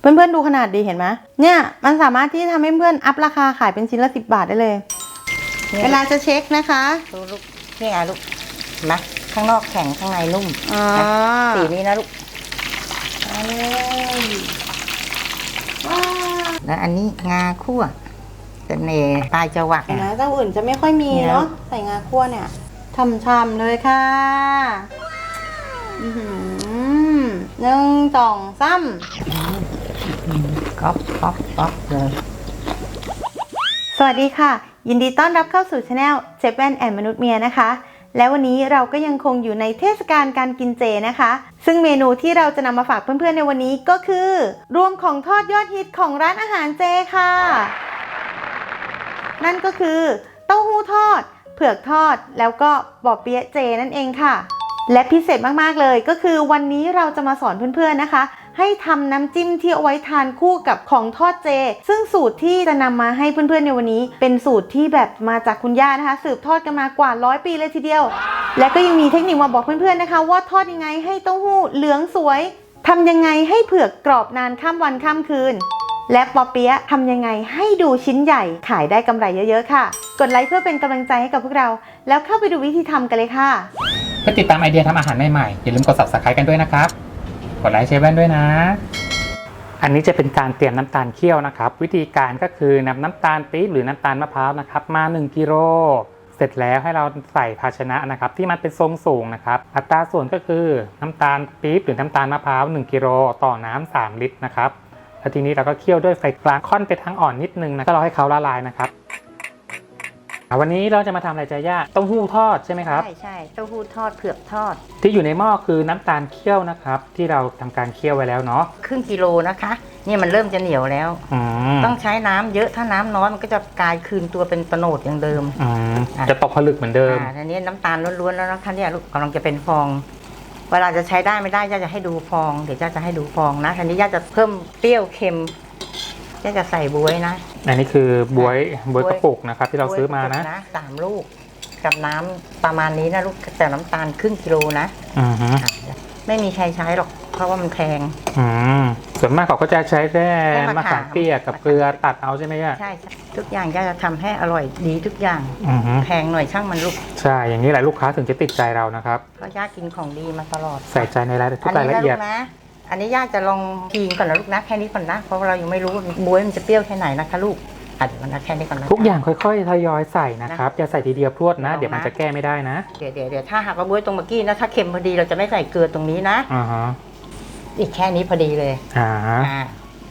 เพื่อนๆดูขนาดดีเห็นไหมเนี่ยมันสามารถที่ทำให้เพื่อนอัพราคาขายเป็นชิ้นละสิบบาทได้เลย เวลาจะเช็คนะคะดูลูกนี่ไงลูกเห็นไหมข้างนอกแข็งข้างในนุ่มอ่าสีนี้นะลูกเอาเลยว้าวแล้วอันนี้งาคั่วเสน่ห์ปลายจวักเห็นไหมอะเจ้าอื่นจะไม่ค่อยมีเนี่ยเนาะใส่งาคั่วเนี่ยช่ำๆเลยค่ะอื้อหือหนึ่งสองสาม ก๊อปก๊อปก๊อปเลย สวัสดีค่ะ ยินดีต้อนรับเข้าสู่ช anel เจแปนแอนมนุษย์เมียนะคะ และวันนี้เราก็ยังคงอยู่ในเทศกาลการกินเจนะคะ ซึ่งเมนูที่เราจะนำมาฝากเพื่อนๆในวันนี้ก็คือ รวมของทอดยอดฮิตของร้านอาหารเจค่ะ นั่นก็คือ เต้าหู้ทอด เผือกทอด แล้วก็บอบเปี๊ยะเจนั่นเองค่ะ และพิเศษมากๆเลยก็คือวันนี้เราจะมาสอนเพื่อนๆนะคะ ให้ทำน้ำจิ้มที่เอาไว้ทานคู่กับของทอดเจ ซึ่งสูตรที่จะนำมาให้เพื่อนๆในวันนี้ เป็นสูตรที่แบบมาจากคุณย่านะคะ สืบทอดกันมากว่าร้อยปีเลยทีเดียว และก็ยังมีเทคนิคมาบอกเพื่อนๆนะคะ ว่าทอดยังไงให้เต้าหู้เหลืองสวยทำยังไงให้เผือกกรอบนานข้ามวันข้ามคืน และปอเปี๊ยะทำยังไงให้ดูชิ้นใหญ่ขายได้กำไรเยอะๆค่ะ กดไลค์เพื่อเป็นกำลังใจให้กับพวกเรา แล้วเข้าไปดูวิธีทำกันเลยค่ะ เพื่อติดตามไอเดียทำอาหารใหม่ๆอย่าลืมกด subscribe กันด้วยนะครับ กดไลค์เชฟแว่นด้วยนะ อันนี้จะเป็นการเตรียมน้ำตาลเคี่ยวนะครับ วิธีการก็คือนำน้ำตาลปี๊บหรือน้ำตาลมะพร้าวนะครับ มา 1กิโลเสร็จแล้วให้เราใส่ภาชนะนะครับ ที่มันเป็นทรงสูงนะครับ อัตราส่วนก็คือน้ำตาลปี๊บหรือน้ำตาลมะพร้าว1กิโลต่อน้ำ3ลิตรนะครับแล้วทีนี้เราก็เคี่ยวด้วยไฟกลางค่อนไปทางอ่อนนิดนึงนะก็รอให้เขาละลายนะครับ อะวันนี้เราจะมาทำอะไรจ๊ะย่าเต้าหู้ทอดใช่ไหมครับ ใช่ใช่เต้าหู้ทอดเผือกทอด ที่อยู่ในหม้อคือน้ำตาลเคี่ยวนะครับ ที่เราทำการเคี่ยวไว้แล้วเนาะครึ่งกิโลนะคะเนี่ยมันเริ่มจะเหนียวแล้ว อืมต้องใช้น้ำเยอะถ้าน้ำน้อยมันก็จะกลายคืนตัวเป็นตะโนดอย่างเดิม อืมอะจะตกผลึกเหมือนเดิม อ่าทีนี้น้ำตาลล้วนๆแล้วนะคะเนี่ยลูกกำลังจะเป็นฟอง เวลาจะใช้ได้ไม่ได้ย่าจะให้ดูฟอง เดี๋ยวย่าจะให้ดูฟองนะทีนี้ย่าจะเพิ่มเปรี้ยวเค็ม ย่าจะใส่บวยนะอันนี้คือบวยบวยกระปุกนะครับ ที่เราซื้อมานะบวยสามลูก กับน้ำประมาณนี้นะลูกแต่น้ำตาลครึ่งกิโลนะอือฮึอะไม่มีใครใช้หรอก เพราะว่ามันแพงอืมส่วนมากเขาก็จะใช้แค่แค่มะมะขามขามเปียกกับเกลือตัดเอาใช่ไหมย่าใช่ใช่ทุกอย่างย่าจะทำให้อร่อยดีทุกอย่างอือฮึแพงหน่อยช่างมันลูกใช่อย่างนี้แหละลูกค้าถึงจะติดใจเรานะครับเพราะย่ากินของดีมาตลอดใส่ใจในรายทุอักรายนี้ละนะเอีลูยดกนะ อันนี้ย่าจะลองกินก่อนนะลูกนะแค่นี้ก่อนนะ เพราะว่าเรายังไม่รู้ว่าบวยมันจะเปรี้ยวแค่ไหนนะคะลูกอะเดี๋ยวมันนะแค่นี้ก่อนนะ ทุกอย่างค่อยๆทยอยใส่นะครับอย่าใส่ทีเดียวพรวดนะ เอานะ เดี๋ยวมันจะแก้ไม่ได้นะเดี๋ยวเดี๋ยวเดี๋ยวถ้าหากว่าบวยตรงเมื่อกี้นะถ้าเค็มพอดีเราจะไม่ใส่เกลือตรงนี้นะ อ่าฮะอีกแค่นี้พอดีเลยอ่าอ่า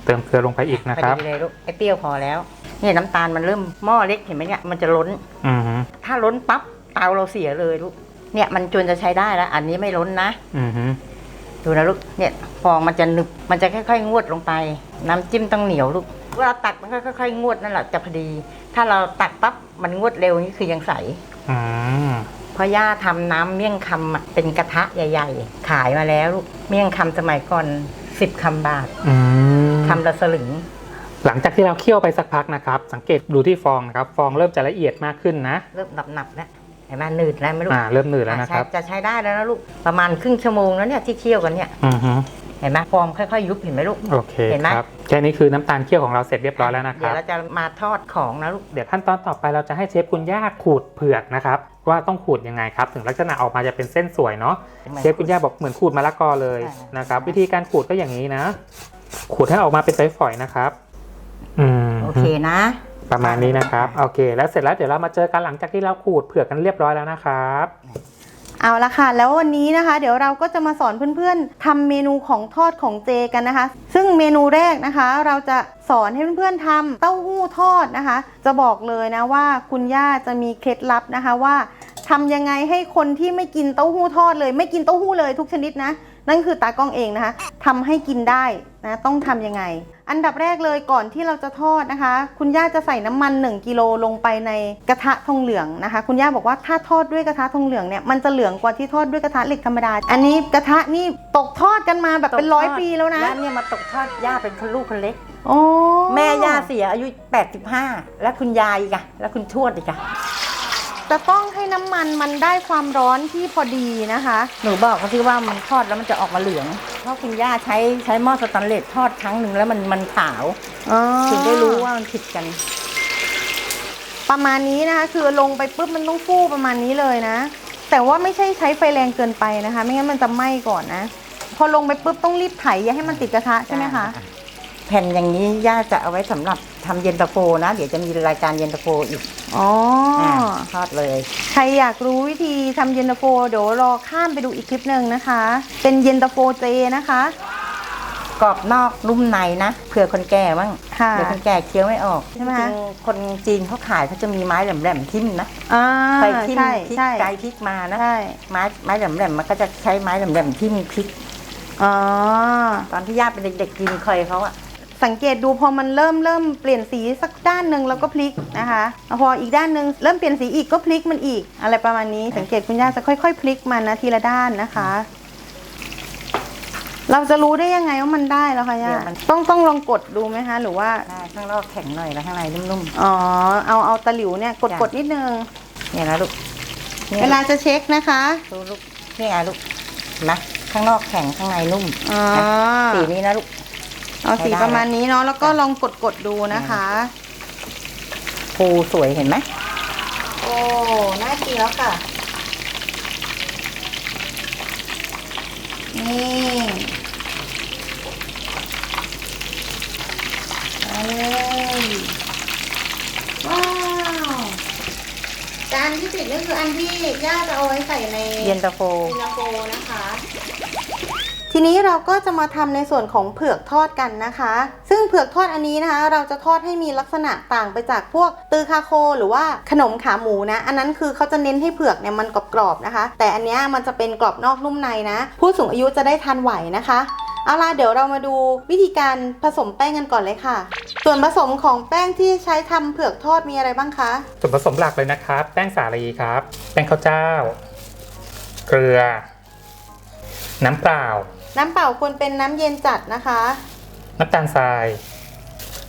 เติมเกลือลงไปอีกนะพอครับดีเลยลูกไอ้เปรี้ยวพอแล้ว เนี่ยน้ำตาลมันเริ่มหม้อเล็กเห็นไหมเนี่ยมันจะล้น อือฮึถ้าล้นปั๊บเตาเราเสียเลยลูกเนี่ยมันจนจะใช้ได้แล้ว อันนี้ไม่ล้นนะ อือฮึ ดูนะลูก เนี่ยฟองมันจะหนึบ มันจะค่อยๆ งวดลงไป น้ำจิ้มต้องเหนียวลูกเวลาตักมันค่อยๆ งวดนั่นแหละจะพอดี ถ้าเราตักปั๊บมันงวดเร็วนี่คือยังใสอืมเพราะย่าทำน้ำเมี่ยงคำอะเป็นกระทะใหญ่ ๆ ขายมาแล้วลูก เมี่ยงคำสมัยก่อนสิบคำบาทอืมคำละสลึง หลังจากที่เราเคี่ยวไปสักพักนะครับ สังเกตดูที่ฟองนะครับ ฟองเริ่มจะละเอียดมากขึ้นนะ เริ่มหนับๆแล้ว เห็นไหมหนืดแล้วไหมลูกอ่าเริ่มหนืดแล้วนะครับอะใช้จะใช้ได้แล้วนะลูกประมาณครึ่งชั่วโมงแล้วเนี่ยที่เคี่ยวกันเนี่ยอือฮึเห็นไหมฟองค่อยๆยุบเห็นไหมลูกโอเคเห็นไหมครับแค่นี้คือน้ำตาลเคี่ยวของเราเสร็จเรียบร้อยแล้วนะคเดี๋ยรัวบเราจะมาทอดของนะลูกเดี๋ยวขั้นตอนต่อไปเราจะให้เชฟคุณย่าขูดเผือกนะครับว่าต้องขูดยังไงครับ ถึงลักษณะออกมาจะเป็นเส้นสวยเนาะเชฟคุณย่าบอกเหมือนขูดมะละกอเลยอ่านนะครับวิธีการขูดก็อย่างนี้นะ ขูดให้ออกมาเป็นฝอยๆนะครับ อืมโอเคนะ ประมาณนี้นะครับ โอเค แล้วเสร็จแล้วเดี๋ยวเรามาเจอกันหลังจากที่เราขูดเผือกกันเรียบร้อยแล้วนะครับ เอาละค่ะ แล้ววันนี้นะคะ เดี๋ยวเราก็จะมาสอนเพื่อนๆทำเมนูของทอดของเจกันนะคะ ซึ่งเมนูแรกนะคะ เราจะสอนให้เพื่อนๆทำเต้าหู้ทอดนะคะ จะบอกเลยนะว่าคุณย่าจะมีเคล็ดลับนะคะว่า ทำยังไงให้คนที่ไม่กินเต้าหู้ทอดเลย ไม่กินเต้าหู้เลยทุกชนิดนะ นั่นคือตากล้องเองนะคะทำให้กินได้นะต้องทำยังไง อันดับแรกเลยก่อนที่เราจะทอดนะคะ คุณย่าจะใส่น้ำมัน 1กิโลลงไปในกระทะทองเหลืองนะคะ คุณย่าบอกว่าถ้าทอดด้วยกระทะทองเหลืองเนี่ยมันจะเหลืองกว่าที่ทอดด้วยกระทะเหล็กธรรมดา อันนี้กระทะนี่ตกทอดกันมาแบบเป็นร้อยปีแล้วนะย่าเนี่ยมาตกทอดย่าเป็นคนลูกคนเล็กโอ้แม่ย่าเสียอายุ 85 แล้วคุณยายอีกอะแล้วคุณทวดอีกอะ จะต้องให้น้ำมันมันได้ความร้อนที่พอดีนะคะ หนูบอกเขาที่ว่ามันทอดแล้วมันจะออกมาเหลือง เพราะคุณย่าใช้ใช้หม้อสแตนเลสทอดครั้งหนึ่งแล้วมันมันขาวอ๋อถึงได้รู้ว่ามันผิดกัน ประมาณนี้นะคะ คือลงไปปุ๊บมันต้องฟูประมาณนี้เลยนะ แต่ว่าไม่ใช่ใช้ไฟแรงเกินไปนะคะ ไม่งั้นมันจะไหม้ก่อนนะ พอลงไปปุ๊บต้องรีบไถอย่าให้มันติดกระทะใช่ไหมคะ แผ่นอย่างนี้ย่าจะเอาไว้สำหรับทำเย็นตาโฟนะ เดี๋ยวจะมีรายการเย็นตาโฟอีกอ๋ออาทอดเลย ใครอยากรู้วิธีทำเย็นตาโฟเดี๋ยวรอข้ามไปดูอีกคลิปหนึ่งนะคะ เป็นเย็นตาโฟเจนะคะ กรอบนอกนุ่มในนะเผื่อคนแก่บ้างค่ะเดี๋ยวคนแก่เคี้ยวไม่ออกใช่ไหม จริงๆคนจีนเขาขายเขาจะมีไม้แหลมๆทิ่มนะอ่าไปทิ่มใช่พริกใช่ไกลพริกมานะใช่ไม้ไม้แหลมๆมันก็จะใช้ไม้แหลมๆทิ่มพริก อ๋อ ตอนที่ย่าเป็นเด็กๆกินเคยเขาอะ สังเกตดูพอมันเริ่มเริ่มเปลี่ยนสีสักด้านหนึ่งแล้วก็พลิกนะคะพออีกด้านหนึ่งเริ่มเปลี่ยนสีอีกก็พลิกมันอีก อะไรประมาณนี้สังเกตคุณย่าจะค่อยๆ พลิกมันนะทีละด้านนะคะ เราจะรู้ได้ยังไงว่ามันได้แล้วคะย่าต้องต้องลองกดดูไหมคะ หรือว่าใช่ข้างนอกแข็งหน่อยแล้วข้างในนุ่มอ๋อเอาเอาตะหลิวเนี่ยกดกดนิดนึงๆเนี่ยนะลูกนี่เวลาจะเช็คนะคะดูลูกนี่ไงลูกเห็นไหมข้างนอกแข็งข้างในนุ่มอ๋อนะสีนี้นะลูก เอาสีใช้ได้ประมาณนี้เนาะแล้วก็ลองกดกดดูนะคะฟูสวยเห็นไหมโอ้น่ากินแล้วค่ะ นี่มาเลยว้าว จานที่ติดนี่คืออันที่ย่าจะเอาไว้ใส่ในเย็นตาโฟเย็นตาโฟนะคะ ทีนี้เราก็จะมาทำในส่วนของเผือกทอดกันนะคะ ซึ่งเผือกทอดอันนี้นะคะ เราจะทอดให้มีลักษณะต่างไปจากพวกตือคาโค หรือว่าขนมขาหมูนะ อันนั้นคือเขาจะเน้นให้เผือกเนี่ยมันกรอบๆนะคะ แต่อันเนี้ยมันจะเป็นกรอบนอกนุ่มในนะ ผู้สูงอายุจะได้ทานไหวนะคะเอาล่ะเดี๋ยวเรามาดูวิธีการผสมแป้งกันก่อนเลยค่ะ ส่วนผสมของแป้งที่ใช้ทำเผือกทอดมีอะไรบ้างคะส่วนผสมหลักเลยนะครับ แป้งสาลีครับ แป้งข้าวเจ้า เกลือ น้ำเปล่า น้ำเปล่าควรเป็นน้ำเย็นจัดนะคะ น้ำตาลทราย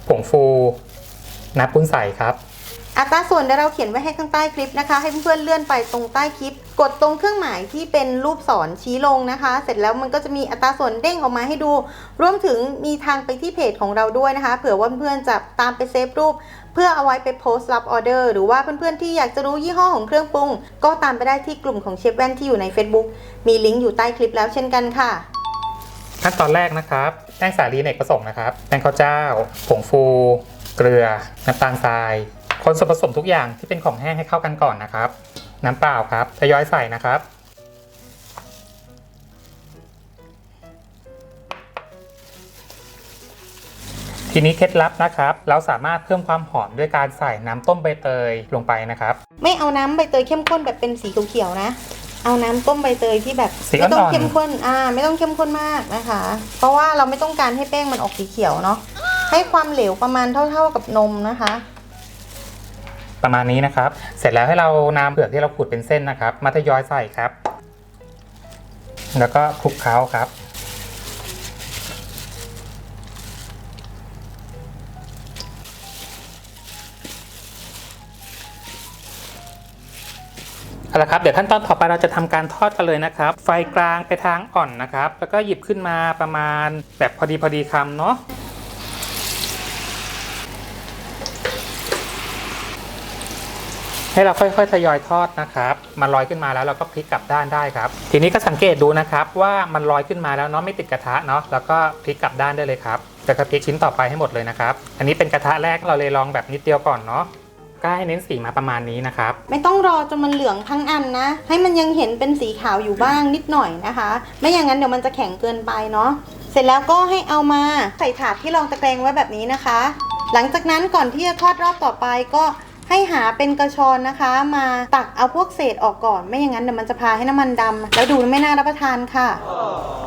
ผงฟู น้ำปุ้นใสครับ อัตราส่วนเดี๋ยวเราเขียนไว้ให้ข้างใต้คลิปนะคะ ให้เพื่อนๆเลื่อนไปตรงใต้คลิป กดตรงเครื่องหมายที่เป็นรูปศรชี้ลงนะคะ เสร็จแล้วมันก็จะมีอัตราส่วนเด้งออกมาให้ดู รวมถึงมีทางไปที่เพจของเราด้วยนะคะ เผื่อว่าเพื่อนๆจะตามไปเซฟรูป เพื่อเอาไว้ไปโพสต์รับออเดอร์หรือว่าเพื่อนๆที่อยากจะรู้ยี่ห้อของเครื่องปรุง ก็ตามไปได้ที่กลุ่มของเชฟแว่นที่อยู่ใน Facebook มีลิงก์อยู่ใต้คลิปแล้วเช่นกันค่ะ ขั้นตอนแรกนะครับแป้งสาลีเนกประสงค์นะครับแป้งข้าวเจ้า ผงฟู เกลือ น้ำตาลทราย คนส่วนผสมทุกอย่างที่เป็นของแห้งให้เข้ากันก่อนนะครับ น้ำเปล่าครับทยอยใส่นะครับทีนี้เคล็ดลับนะครับ เราสามารถเพิ่มความหอมด้วยการใส่น้ำต้มใบเตยลงไปนะครับ ไม่เอาน้ำใบเตยเข้มข้นแบบเป็นสีเขียวๆนะ เอาน้ำต้มใบเตยที่แบบสีไม่ต้องอ่อนๆเข้มข้นอ่า ไม่ต้องเข้มข้นมากนะคะ เพราะว่าเราไม่ต้องการให้แป้งมันออกสีเขียวเนาะให้ความเหลวประมาณเท่า ๆกับนมนะคะ ประมาณนี้นะครับ เสร็จแล้วให้เรานำเผือกที่เราขูดเป็นเส้นนะครับ มาทยอยใส่ครับ แล้วก็คลุกเคล้าครับ ละครับเดี๋ยวขั้นตอนต่อไปเราจะทำการทอดกันเลยนะครับ ไฟกลางไปทางอ่อนนะครับ แล้วก็หยิบขึ้นมาประมาณแบบพอดีพอดีคำเนาะให้เราค่อยๆทยอยทอดนะครับ มันลอยขึ้นมาแล้วเราก็พลิกกลับด้านได้ครับ ทีนี้ก็สังเกตดูนะครับว่ามันลอยขึ้นมาแล้วเนาะไม่ติดกระทะเนาะแล้วก็พลิกกลับด้านได้เลยครับจะกระพลิกชิ้นต่อไปให้หมดเลยนะครับ อันนี้เป็นกระทะแรกเราเลยลองแบบนิดเดียวก่อนเนาะ ก็ให้เน้นสีมาประมาณนี้นะครับ ไม่ต้องรอจนมันเหลืองทั้งอันนะ ให้มันยังเห็นเป็นสีขาวอยู่บ้างนิดหน่อยนะคะ ไม่อย่างนั้นเดี๋ยวมันจะแข็งเกินไปเนาะเสร็จแล้วก็ให้เอามาใส่ถาดที่รองตะแกรงไว้แบบนี้นะคะ หลังจากนั้นก่อนที่จะทอดรอบต่อไปก็ให้หาเป็นกระชอนนะคะ มาตักเอาพวกเศษออกก่อน ไม่อย่างนั้นเดี๋ยวมันจะพาให้น้ำมันดำแล้วดูไม่น่ารับประทานค่ะ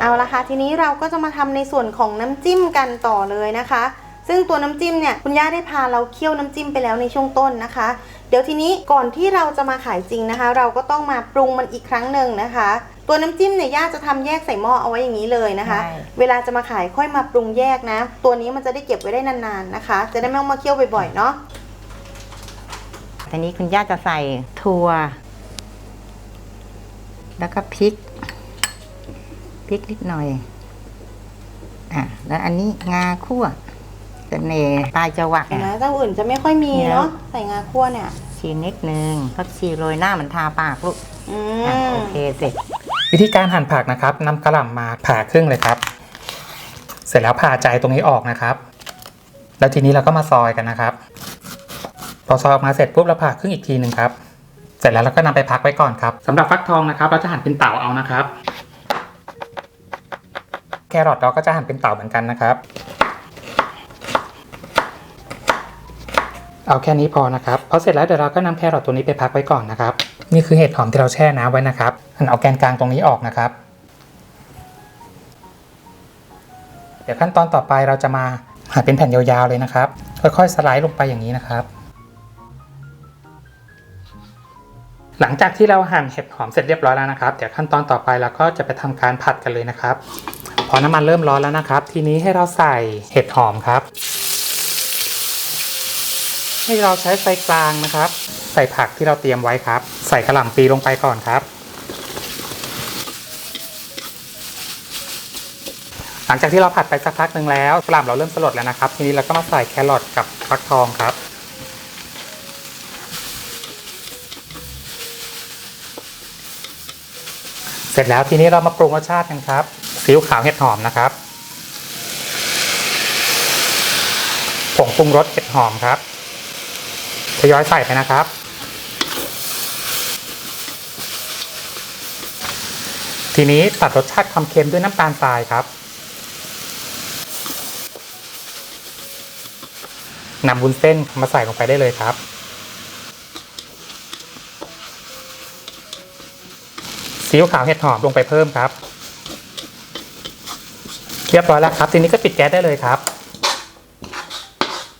เอาละค่ะทีนี้เราก็จะมาทำในส่วนของน้ำจิ้มกันต่อเลยนะคะ ซึ่งตัวน้ำจิ้มเนี่ยคุณย่าได้พาเราเคี่ยวน้ำจิ้มไปแล้วในช่วงต้นนะคะ เดี๋ยวทีนี้ก่อนที่เราจะมาขายจริงนะคะ เราก็ต้องมาปรุงมันอีกครั้งหนึ่งนะคะ ตัวน้ำจิ้มเนี่ยย่าจะทำแยกใส่หม้อเอาไว้อย่างนี้เลยนะคะใช่เวลาจะมาขายค่อยมาปรุงแยกนะ ตัวนี้มันจะได้เก็บไว้ได้นานๆนะคะ จะได้ไม่ต้องมาเคี่ยวบ่อยๆเนาะทีนี้คุณย่าจะใส่ถั่ว แล้วก็พริกพริกนิดหน่อยอะแล้วอันนี้งาคั่ว เสน่ห์ปลายจวักเห็นไหมอะเจ้าอื่นจะไม่ค่อยมีเนี่ย เนาะใส่งาคั่วเนี่ย ชีนิดนึงพักชีโรยหน้ามันทาปากลูกอือะมโอเคเสร็จ วิธีการหั่นผักนะครับนำกระหล่ำมาผ่าครึ่งเลยครับ เสร็จแล้วผ่าใจตรงนี้ออกนะครับ แล้วทีนี้เราก็มาซอยกันนะครับ พอซอยออกมาเสร็จปุ๊บเราผ่าครึ่งอีกทีหนึ่งครับ เสร็จแล้วเราก็นำไปพักไว้ก่อนครับสำหรับฟักทองนะครับ เราจะหั่นเป็นเต๋าเอานะครับ แครอทเราก็จะหั่นเป็นเต๋าเหมือนกันนะครับ เอาแค่นี้พอนะครับพอเสร็จแล้วเดี๋ยวเราก็นำแครอทตัวนี้ไปพักไว้ก่อนนะครับ นี่คือเห็ดหอมที่เราแช่น้ำไว้นะครับหั่นเอาแกนกลางตรงนี้ออกนะครับ เดี๋ยวขั้นตอนต่อไปเราจะมาหั่นเป็นแผ่นยาวๆเลยนะครับ ค่อยๆสไลด์ลงไปอย่างนี้นะครับ หลังจากที่เราหั่นเห็ดหอมเสร็จเรียบร้อยแล้วนะครับ เดี๋ยวขั้นตอนต่อไปเราก็จะไปทำการผัดกันเลยนะครับ พอน้ำมันเริ่มร้อนแล้วนะครับ ทีนี้ให้เราใส่เห็ดหอมครับ ให้เราใช้ไฟกลางนะครับ ใส่ผักที่เราเตรียมไว้ครับ ใส่กระหล่ำปีลงไปก่อนครับ หลังจากที่เราผัดไปสักพักหนึ่งแล้วกระหล่ำเราเริ่มสลดแล้วนะครับ ทีนี้เราก็มาใส่แครอทกับฟักทองครับเสร็จแล้วทีนี้เรามาปรุงรสชาติกันครับซีอิ๊วขาวเห็ดหอมนะครับผงปรุงรสเห็ดหอมครับ ทยอยใส่ไปนะครับ ทีนี้ตัดรสชาติความเค็มด้วยน้ำตาลทรายครับนำวุ้นเส้นมาใส่ลงไปได้เลยครับ ซีอิ๊วขาวเห็ดหอมลงไปเพิ่มครับ เรียบร้อยแล้วครับ ทีนี้ก็ปิดแก๊สได้เลยครับ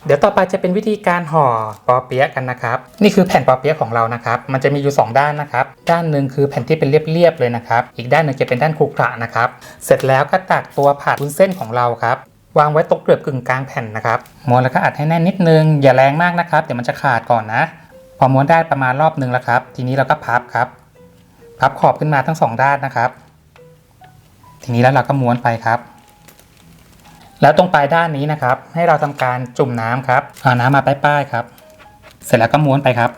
เดี๋ยวต่อไปจะเป็นวิธีการห่อปอเปี๊ยะกันนะครับ นี่คือแผ่นปอเปี๊ยะของเรานะครับ มันจะมีอยู่ 2 ด้านนะครับ ด้านหนึ่งคือแผ่นที่เป็นเรียบๆเลยนะครับ อีกด้านหนึ่งจะเป็นด้านขรุขระนะครับ เสร็จแล้วก็ตักตัวผัดวุ้นเส้นของเราครับวางไว้ตรงเกลือบกึ่งกลางแผ่นนะครับม้วนแล้วก็อัดให้แน่นนิดนึง อย่าแรงมากนะครับ เดี๋ยวมันจะขาดก่อนนะ พอม้วนได้ประมาณรอบนึงแล้วครับ ทีนี้เราก็พับครับ พับขอบขึ้นมาทั้งสองด้านนะครับ ทีนี้แล้วเราก็ม้วนไปครับ แล้วตรงปลายด้านนี้นะครับ ให้เราทำการจุ่มน้ำครับเอาน้ำมาป้ายๆครับ เสร็จแล้วก็ม้วนไปครับ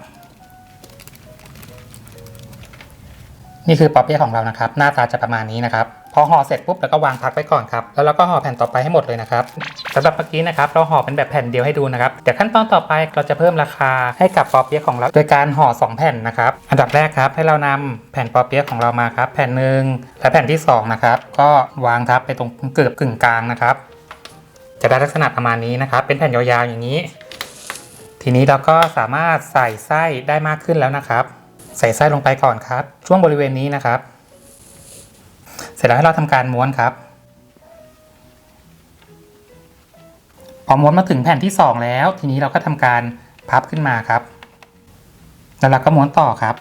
นี่คือปอเปี๊ยะของเรานะครับ หน้าตาจะประมาณนี้นะครับพอห่อเสร็จปุ๊บแล้วก็วางพักไว้ก่อนครับแล้วเราก็ห่อแผ่นต่อไปให้หมดเลยนะครับสำหรับเมื่อกี้นะครับเราห่อเป็นแบบแผ่นเดียวให้ดูนะครับเดี๋ยวขั้นตอนต่อไปเราจะเพิ่มราคาให้กับปอเปี๊ยะของเราโดยการห่อสองแผ่นนะครับอันดับแรกครับให้เรานำแผ่นปอเปี๊ยะของเรามาครับแผ่นหนึ่งและแผ่นที่สองนะครับก็วางทับไปตรงเกือบกึ่งกลางนะครับ จะได้ลักษณะประมาณนี้นะครับ เป็นแผ่นยาวๆอย่างนี้ ทีนี้เราก็สามารถใส่ไส้ได้มากขึ้นแล้วนะครับ ใส่ไส้ลงไปก่อนครับ ช่วงบริเวณนี้นะครับ เสร็จแล้วให้เราทำการม้วนครับ พอม้วนมาถึงแผ่นที่สองแล้ว ทีนี้เราก็ทำการพับขึ้นมาครับ แล้วเราก็ม้วนต่อครับ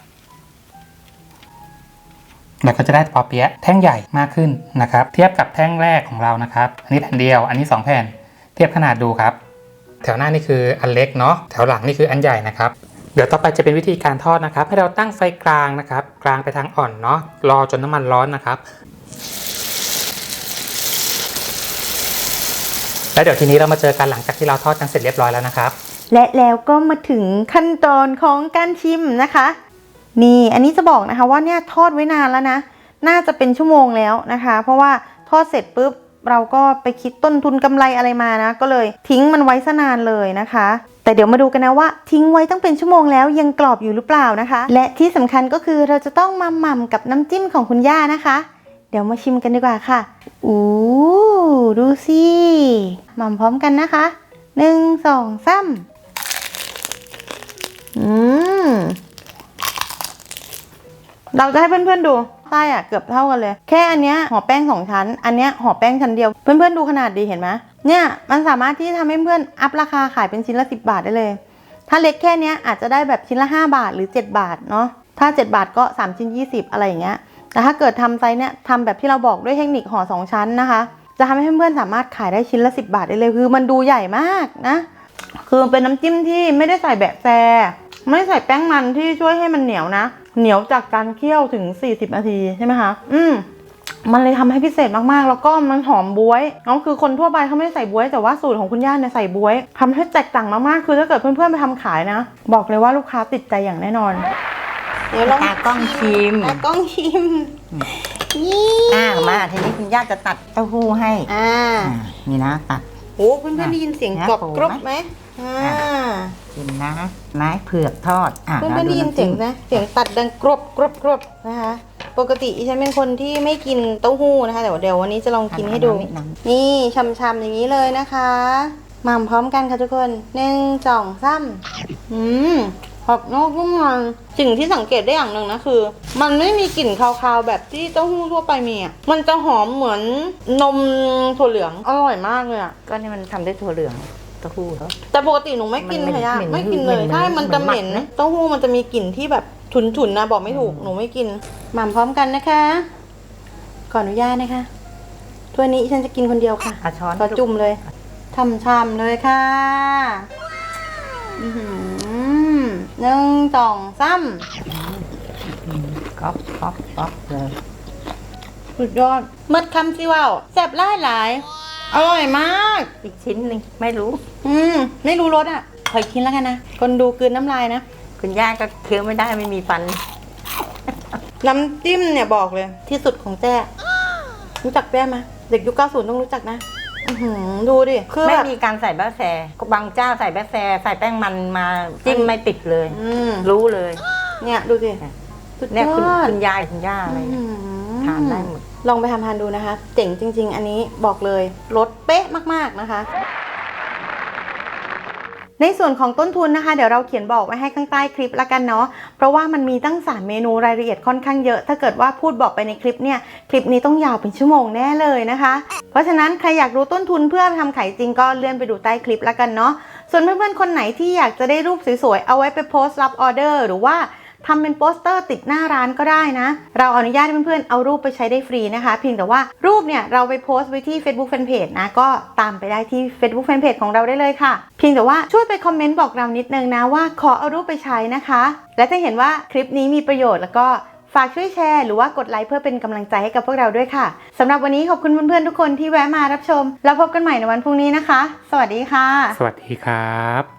เราก็จะได้ปอเปี๊ยะแท่งใหญ่มากขึ้นนะครับ เทียบกับแท่งแรกของเรานะครับ อันนี้แผ่นเดียว อันนี้สองแผ่น เทียบขนาดดูครับ แถวหน้านี่คืออันเล็กเนาะ แถวหลังนี่คืออันใหญ่นะครับ เดี๋ยวต่อไปจะเป็นวิธีการทอดนะครับ ให้เราตั้งไฟกลางนะครับ กลางไปทางอ่อนเนาะ รอจนน้ำมันร้อนนะครับ แล้วเดี๋ยวทีนี้เรามาเจอกันหลังจากที่เราทอดกันเสร็จเรียบร้อยแล้วนะครับ และแล้วก็มาถึงขั้นตอนของการชิมนะคะ นี่อันนี้จะบอกนะคะว่าเนี่ยทอดไว้นานแล้วนะ น่าจะเป็นชั่วโมงแล้วนะคะ เพราะว่าทอดเสร็จปุ๊บเราก็ไปคิดต้นทุนกำไรอะไรมานะ ก็เลยทิ้งมันไว้ซะนานเลยนะคะ แต่เดี๋ยวมาดูกันนะว่า ทิ้งไว้ตั้งเป็นชั่วโมงแล้วยังกรอบอยู่หรือเปล่านะคะ และที่สำคัญก็คือเราจะต้องมาหม่ำกับน้ำจิ้มของคุณย่านะคะ เดี๋ยวมาชิมกันดีกว่าค่ะอู้ดูสิหม่ำพร้อมกันนะคะหนึ่งสองสามอืม เราจะให้เพื่อนๆดูไส้อะเกือบเท่ากันเลย แค่อันเนี้ยห่อแป้งสองชั้น อันเนี้ยห่อแป้งชั้นเดียว เพื่อนๆดูขนาดดีเห็นไหมเนี่ยมันสามารถที่จะทำให้เพื่อนอัพราคาขายเป็นชิ้นละ 10 บาทได้เลย ถ้าเล็กแค่เนี้ยอาจจะได้แบบชิ้นละ 5 บาทหรือ 7 บาทเนาะถ้า 7 บาทก็ 3 ชิ้น 20 อะไรอย่างเงี้ยแต่ถ้าเกิดทำไซส์เนี้ยทำแบบที่เราบอกด้วยเทคนิคห่อสองชั้นนะคะ จะทำให้เพื่อนๆสามารถขายได้ชิ้นละ 10 บาทได้เลยคือมันดูใหญ่มากนะ คือเป็นน้ำจิ้มที่ไม่ได้ใส่แบะแซ ไม่ใส่แป้งมันที่ช่วยให้มันเหนียวนะ เหนียวจากการเคี่ยวถึง 40 นาทีใช่ไหมคะ อืมมันเลยทำให้พิเศษมากๆ แล้วก็มันหอมบวยน้องคือคนทั่วไปเขาไม่ได้ใส่บวย แต่ว่าสูตรของคุณย่าเนี่ยใส่บวยทำให้แตกต่างมากๆ คือถ้าเกิดเพื่อนๆไปทำขายนะ บอกเลยว่าลูกค้าติดใจอย่างแน่นอน เดี๋ยวลองตากล้องชิมตากล้องชิม นี่อ่ามาทีนี้คุณย่าจะตัดเต้าหู้ให้ อ่าอ่านี่นะตัดโอ้เพื่อนๆได้ยินเสียงนะกรอบโผล่กรอบไหมไหมอ่ากินนะ ไม้เผือกทอดอะเพื่อนราๆได้ยินเสียงำจิ้มนะเสียงตัดดังกรอบกรอบกรอบนะคะ ปกติอีฉันเป็นคนที่ไม่กินเต้าหู้นะคะแต่ว่าเดี๋ยววันนี้จะลองกินให้ดูทำนิดนึงนี่ช่ำๆอย่างนี้เลยนะคะหม่ำพร้อมกันค่ะทุกคนหนึ่งสองสามอืมขอบนอกนุ่มในสิ่งที่สังเกตได้อย่างหนึ่งนะคือ มันไม่มีกลิ่นคาวๆแบบที่เต้าหู้ทั่วไปมีอะมันจะหอมเหมือนนมถั่วเหลืองอร่อยมากเลยอะก็นี่มันทำด้วยถั่วเหลือง เต้าหู้เขา แต่ปกติหนูไม่กินมันเหม็นค่ะย่าเหม็นไม่กินเลยเหม็นใช่มันจะเหม็นเหม็นหมักนะ เต้าหู้มันจะมีกลิ่นที่แบบฉุนๆนะบอกไม่ถูกหนูไม่กินหม่ำพร้อมกันนะคะ ขออนุญาตนะคะถ้วยนี้ฉันจะกินคนเดียวค่ะเอาช้อนขอจุ่มเลยช่ำๆเลยค่ะอื้อหือหนึ่งสองสามก๊อบก๊อบก๊อบเลย สุดยอดเมดคำสิว่าวแซ่บหลายหลาย อร่อยมาก อีกชิ้นหนึ่งไม่รู้ อืม ไม่รู้รสอะ ขออีกชิ้นแล้วกันนะ คนดูกลืนน้ำลายนะ คุณย่าก็เคี้ยวไม่ได้ไม่มีฟัน น้ำจิ้มเนี่ยบอกเลย ที่สุดของแจ้รู้จักแจ้ไหมเด็กยุคเก้าศูนย์ต้องรู้จักนะอื้อหือดูดิคือไม่แบบมีการใส่แบ๊ะแซบางเจ้าใส่แบ๊ะแซใส่แป้งมันมาจิ้มไม่ติดเลย อืมรู้เลย เนี่ยดูสิสุดยเนี่ยคุณอดคุณยายคุณย่าอะไรเนี่ยอื้อหือทานได้หมด ลองไปทำทานดูนะคะ เจ๋งจริง ๆ อันนี้บอกเลยรสเป๊ะมากๆนะคะ ในส่วนของต้นทุนนะคะ เดี๋ยวเราเขียนบอกไว้ให้ข้างใต้คลิปละกันเนาะเพราะว่ามันมีตั้ง3เมนูรายละเอียดค่อนข้างเยอะ ถ้าเกิดว่าพูดบอกไปในคลิปเนี่ยคลิปนี้ต้องยาวเป็นชั่วโมงแน่เลยนะคะ เพราะฉะนั้นใครอยากรู้ต้นทุนเพื่อทำขายจริงก็เลื่อนไปดูใต้คลิปละกันเนาะส่วนเพื่อนๆคนไหนที่อยากจะได้รูปสวยๆเอาไว้ไปโพสต์รับออเดอร์หรือว่า ทำเป็นโปสเตอร์ติดหน้าร้านก็ได้นะ เราอนุญาตให้เพื่อนๆ เอารูปไปใช้ได้ฟรีนะคะ เพียงแต่ว่ารูปเนี่ยเราไปโพสต์ไว้ที่ Facebook Fanpage นะ ก็ตามไปได้ที่ Facebook Fanpage ของเราได้เลยค่ะ เพียงแต่ว่าช่วยไปคอมเมนต์บอกเรานิดนึงนะว่าขอเอารูปไปใช้นะคะ และถ้าเห็นว่าคลิปนี้มีประโยชน์แล้วก็ฝากช่วยแชร์หรือว่ากดไลค์เพื่อเป็นกำลังใจให้กับพวกเราด้วยค่ะสำหรับวันนี้ขอบคุณเพื่อนๆทุกคนที่แวะมารับชม แล้วพบกันใหม่ในวันพรุ่งนี้นะคะ สวัสดีค่ะ สวัสดีครับ